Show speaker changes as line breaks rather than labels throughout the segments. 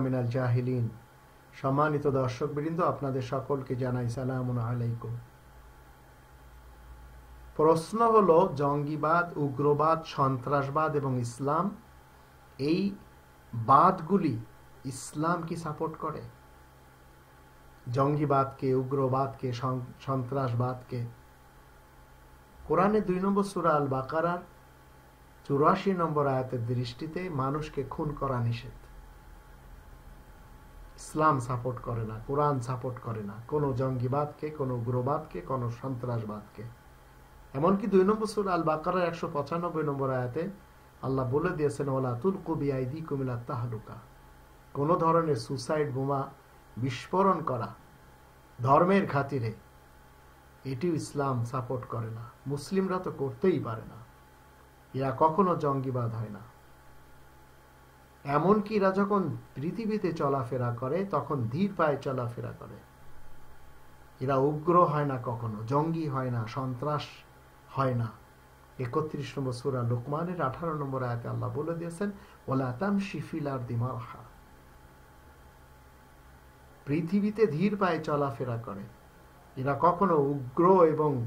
মিনাল জাহিলিন। সম্মানিত দর্শক বৃন্দ আপনাদের সকলকে জানাই সালাম আলাইকুম। প্রশ্ন হলো, জঙ্গিবাদ, উগ্রবাদ, সন্ত্রাসবাদ এবং ইসলাম, এই বাদগুলি ইসলাম কি সাপোর্ট করে? জঙ্গিবাদকে, উগ্রবাদকে সন্ত্রাসবাদকে। কোরআনে দুই নম্বর সুরা আল বাকারার চুরাশি নম্বর আয়াতের দৃষ্টিতে মানুষকে খুন করা নিষেধ। ইসলাম সাপোর্ট করে না, কোরআন সাপোর্ট করে না, কোনো জঙ্গিবাদকে, কোনো উগ্রবাদকে, কোনো সন্ত্রাসবাদকে। এমনকি দুই নম্বর সুর আল বাকারের একশো পঁচানব্বই নম্বর আয়াতে আল্লাহ বলে দিয়েছেন ওলা তুল কবি আইদি কুমিলা তাহলুকা। কোনো ধরনের সুসাইড বোমা বিস্ফোরণ করা ধর্মের খাতিরে, এটিও ইসলাম সাপোর্ট করে না। মুসলিমরা তো করতেই পারে না। এরা কখনো জঙ্গিবাদ হয় না। এমনকি এরা যখন পৃথিবীতে চলাফেরা করে, তখন ধীর পায়ে চলাফেরা করে। এরা উগ্র হয় না কখনো, জঙ্গি হয় না, সন্ত্রাস হয় না। একত্রিশ নম্বর সুরা লোকমানের আঠারো নম্বর আয়াতে আল্লাহ বলে দিয়েছেন ওলাতাম শিফিল আর দিমারহা পৃথিবীতে ধীর পায়ে চলাফেরা করে। এরা কখনো উগ্র এবং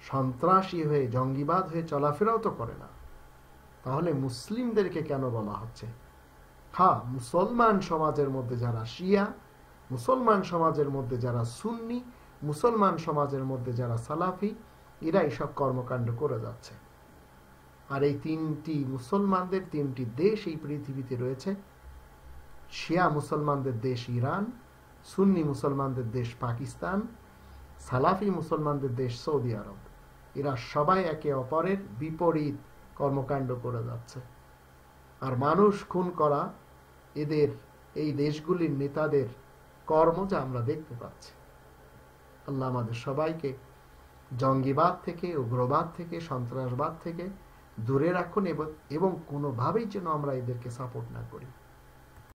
সন্ত্রাসী হয়ে, জঙ্গিবাদ হয়ে চলাফেরাও তো করে না। তাহলে মুসলিমদেরকে কেন বলা হচ্ছে? হ্যাঁ মুসলমান সমাজের মধ্যে যারা শিয়া, মুসলমান সমাজের মধ্যে যারা সুন্নি, মুসলমান সমাজের মধ্যে যারা সালাফি, এরা এইসব কর্মকাণ্ড করে যাচ্ছে। আর এই তিনটি মুসলমানদের তিনটি দেশ এই পৃথিবীতে রয়েছে। শিয়া মুসলমানদের দেশ ইরান, সুন্নি মুসলমানদের দেশ পাকিস্তান, সালাফি মুসলমানদের দেশ সৌদি আরব। এরা সবাই একে অপরের বিপরীত কর্মকাণ্ড করে যাচ্ছে। আর মানুষ খুন করা এদের, এই দেশগুলির নেতাদের কর্ম যা আমরা দেখতে পাচ্ছি। আল্লাহ আমাদের সবাইকে জঙ্গিবাদ থেকে, উগ্রবাদ থেকে, সন্ত্রাসবাদ থেকে দূরে রাখুন এবং কোনোভাবেই যেন আমরা এদেরকে সাপোর্ট না করি।